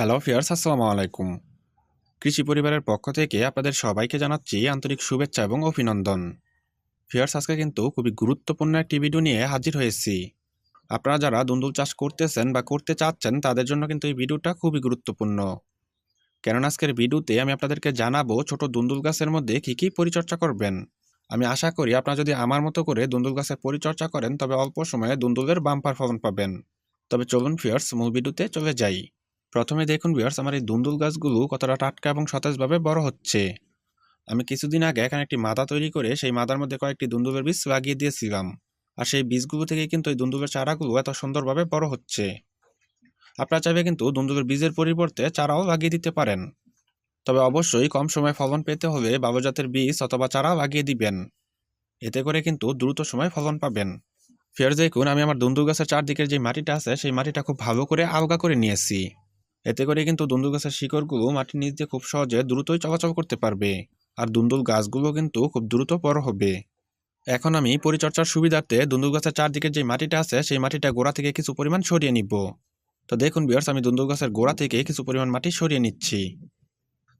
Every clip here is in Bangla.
হ্যালো ফিয়ার্স আসসালামু আলাইকুম। কৃষি পরিবারের পক্ষ থেকে আপনাদের সবাইকে জানাচ্ছি আন্তরিক শুভেচ্ছা এবং অভিনন্দন। ফিয়ার্স আজকে কিন্তু খুবই গুরুত্বপূর্ণ একটি ভিডিও নিয়ে হাজির হয়েছি। আপনারা যারা দুন্দুল চাষ করতেছেন বা করতে চাচ্ছেন, তাদের জন্য কিন্তু এই ভিডিওটা খুবই গুরুত্বপূর্ণ। কেননা আজকের ভিডিওতে আমি আপনাদেরকে জানাব ছোট দুন্দুল গাছের মধ্যে কী কী পরিচর্যা করবেন। আমি আশা করি আপনারা যদি আমার মতো করে দুন্দুল গাছের পরিচর্যা করেন, তবে অল্প সময়ে দুন্দুলের বাম্পার ফলন পাবেন। তবে চলুন ফিয়ার্স মূল ভিডিওতে চলে যাই। প্রথমে দেখুন ভিউয়ার্স আমার এই দুন্দুল গাছগুলো কতটা টাটকা এবং সতেজভাবে বড় হচ্ছে। আমি কিছুদিন আগে এখানে একটি মাদা তৈরি করে সেই মাদার মধ্যে কয়েকটি দুন্দুলের বীজ লাগিয়ে দিয়েছিলাম। আর সেই বীজগুলো থেকে কিন্তু এই দুন্দুলের চারাগুলো এত সুন্দরভাবে বড় হচ্ছে। আপনারা চাইবে কিন্তু দুন্দুলের বীজের পরিবর্তে চারাও লাগিয়ে দিতে পারেন। তবে অবশ্যই কম সময় ফলন পেতে হলে ভালো জাতের বীজ অথবা চারা লাগিয়ে দিবেন। এতে করে কিন্তু দ্রুত সময় ফলন পাবেন। ফের দেখুন, আমি আমার দুন্দুল গাছের চারদিকের যে মাটিটা আছে, সেই মাটিটা খুব ভালো করে আলগা করে নিয়েছি। এতে করে কিন্তু দুন্দুল গাছের শিকড়গুলো মাটির নিচ দিয়ে খুব সহজে দ্রুতই চলাচল করতে পারবে। আর দুন্দুল গাছগুলো কিন্তু খুব দ্রুত বড় হবে। এখন আমি পরিচর্যার সুবিধার্থে দুন্দুল গাছের চারদিকে যে মাটিটা আছে, সেই মাটিটা গোড়া থেকে কিছু পরিমাণ সরিয়ে নিব। তো দেখুন বিয়ার্স আমি দুন্দুল গাছের গোড়া থেকে কিছু পরিমাণ মাটি সরিয়ে নিচ্ছি।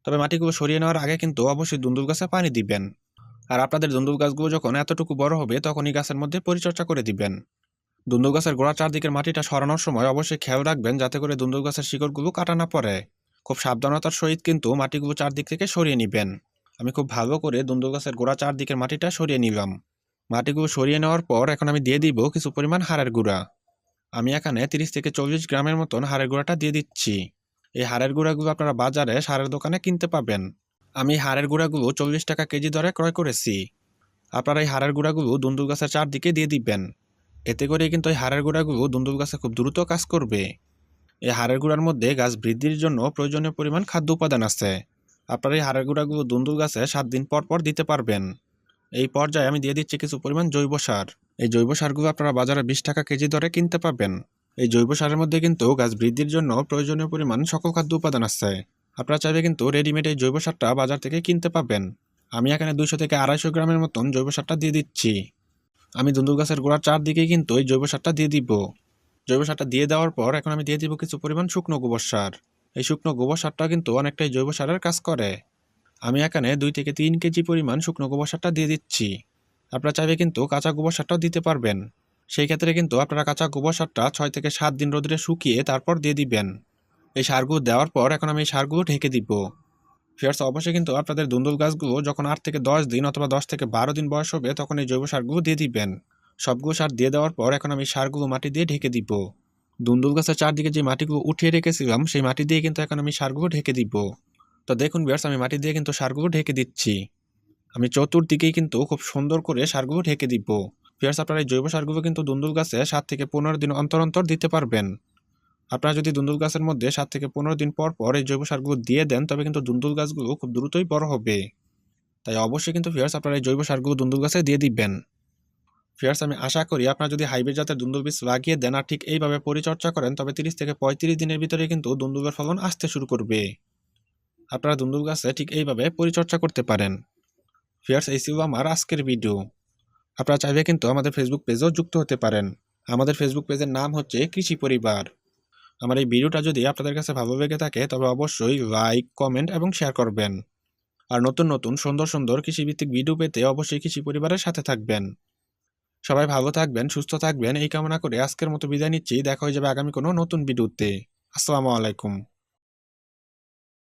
তবে মাটিগুলো সরিয়ে নেওয়ার আগে কিন্তু অবশ্যই দুন্দুল গাছে পানি দিবেন। আর আপনাদের দুন্দুল গাছগুলো যখন এতটুকু বড় হবে, তখনই গাছের মধ্যে পরিচর্যা করে দিবেন। দুন্দুল গাছের গোড়া চারদিকের মাটিটা সরানোর সময় অবশ্যই খেয়াল রাখবেন যাতে করে দুন্দুল গাছের শিকড়গুলো কাটা না পড়ে। খুব সাবধানতার সহিত কিন্তু মাটিগুলো চারদিক থেকে সরিয়ে নেবেন। আমি খুব ভালো করে দুন্দুল গাছের গোড়া চারদিকের মাটিটা সরিয়ে নিলাম। মাটিগুলো সরিয়ে নেওয়ার পর এখন আমি দিয়ে দিব কিছু পরিমাণ হাড়ের গুঁড়া। আমি এখানে তিরিশ থেকে চল্লিশ গ্রামের মতন হাড়ের গুঁড়াটা দিয়ে দিচ্ছি। এই হাড়ের গুঁড়াগুলো আপনারা বাজারে সারের দোকানে কিনতে পাবেন। আমি হাড়ের গুঁড়াগুলো চল্লিশ টাকা কেজি দরে ক্রয় করেছি। আপনারা এই হাড়ের গুঁড়াগুলো দুন্দুল গাছের চারদিকে দিয়ে দিবেন। এতে করে কিন্তু এই হাড়ের গুঁড়াগুলো দুন্দুল গাছে খুব দ্রুত কাজ করবে। এই হাড়ের গুঁড়ার মধ্যে গাছ বৃদ্ধির জন্য প্রয়োজনীয় পরিমাণ খাদ্য উপাদান আছে। আপনার এই হাড়ের গুঁড়াগুলো দুন্দুল গাছে সাত দিন পর পর দিতে পারবেন। এই পর্যায়ে আমি দিয়ে দিচ্ছি কিছু পরিমাণ জৈব সার। এই জৈব সারগুলো আপনারা বাজারে বিশ টাকা কেজি দরে কিনতে পাবেন এই জৈব সারের মধ্যে কিন্তু গাছ বৃদ্ধির জন্য প্রয়োজনীয় পরিমাণ সকল খাদ্য উপাদান আছে। আপনারা চাইলে কিন্তু রেডিমেড এই জৈব সারটা বাজার থেকে কিনতে পাবেন আমি এখানে দুইশো থেকে আড়াইশো গ্রামের মতন জৈব সারটা দিয়ে দিচ্ছি। আমি দুন্দুল গাছের গোড়ার চারদিকে কিন্তু এই জৈব সারটা দিয়ে দিব। জৈব সারটা দিয়ে দেওয়ার পর এখন আমি দিয়ে দিব কিছু পরিমাণ শুকনো গোবর সার। এই শুকনো গোবর সারটা কিন্তু অনেকটাই জৈব সারের কাজ করে। আমি এখানে দুই থেকে তিন কেজি পরিমাণ শুকনো গোবর সারটা দিয়ে দিচ্ছি। আপনারা চাইবে কিন্তু কাঁচা গোবর সারটাও দিতে পারবেন। সেই ক্ষেত্রে কিন্তু আপনারা কাঁচা গোবর সারটা ছয় থেকে সাত দিন রোদে শুকিয়ে তারপর দিয়ে দিবেন। এই সারগুলো দেওয়ার পর এখন আমি এই সারগুলো ঢেকে দিব। ফিয়ার্স অবশ্যই কিন্তু আপনাদের দুন্দুল গাছগুলো যখন আট থেকে দশ দিন অথবা দশ থেকে বারো দিন বয়স হবে, তখন এই জৈব সারগুলো দিয়ে দিবেন। সবগুলো সার দিয়ে দেওয়ার পর এখন আমি সারগুলো মাটি দিয়ে ঢেকে দিব। দুন্দুল গাছের চারদিকে যে মাটিগুলো উঠিয়ে রেখেছিলাম, সেই মাটি দিয়ে কিন্তু এখন আমি সারগুলো ঢেকে দিব। তো দেখুন বিয়ার্স আমি মাটি দিয়ে কিন্তু সারগুলো ঢেকে দিচ্ছি। আমি চতুর্দিকেই কিন্তু খুব সুন্দর করে সারগুলো ঢেকে দিব। ফিয়ার্স আপনারা এই জৈব সারগুলো কিন্তু দুন্দুল গাছে সাত থেকে পনেরো দিন অন্তর অন্তর দিতে পারবেন। আপনারা যদি দুন্দুল গাছের মধ্যে সাত থেকে পনেরো দিন পর পর এই জৈব সারগুলো দিয়ে দেন, তবে কিন্তু দুন্দুল গাছগুলো খুব দ্রুতই বড় হবে। তাই অবশ্যই কিন্তু ফিয়ার্স আপনারা এই জৈব সারগুলো দুন্দুল গাছে দিয়ে দিবেন। ফিয়ার্স আমি আশা করি আপনারা যদি হাইব্রিড জাতের দুন্দুল বীজ লাগিয়ে দেন আর ঠিক এইভাবে পরিচর্যা করেন, তবে তিরিশ থেকে পঁয়ত্রিশ দিনের ভিতরে কিন্তু দুন্দুলের ফলন আসতে শুরু করবে। আপনারা দুন্দুল গাছে ঠিক এইভাবে পরিচর্যা করতে পারেন। ফিয়ার্স এই ছিল আমার আজকের ভিডিও আপনারা চাইলে কিন্তু আমাদের ফেসবুক পেজেও যুক্ত হতে পারেন। আমাদের ফেসবুক পেজের নাম হচ্ছে কৃষি পরিবার। আমার এই ভিডিওটা যদি আপনাদের কাছে ভালো লেগে থাকে, তবে অবশ্যই লাইক কমেন্ট এবং শেয়ার করবেন। আর নতুন নতুন, সুন্দর সুন্দর কৃষিভিত্তিক ভিডিও পেতে অবশ্যই কৃষি পরিবারের সাথে থাকবেন। সবাই ভালো থাকবেন, সুস্থ থাকবেন, এই কামনা করে আজকের মতো বিদায় নিচ্ছি। দেখা হয়ে যাবে আগামী কোনো নতুন ভিডিওতে আসসালামু আলাইকুম।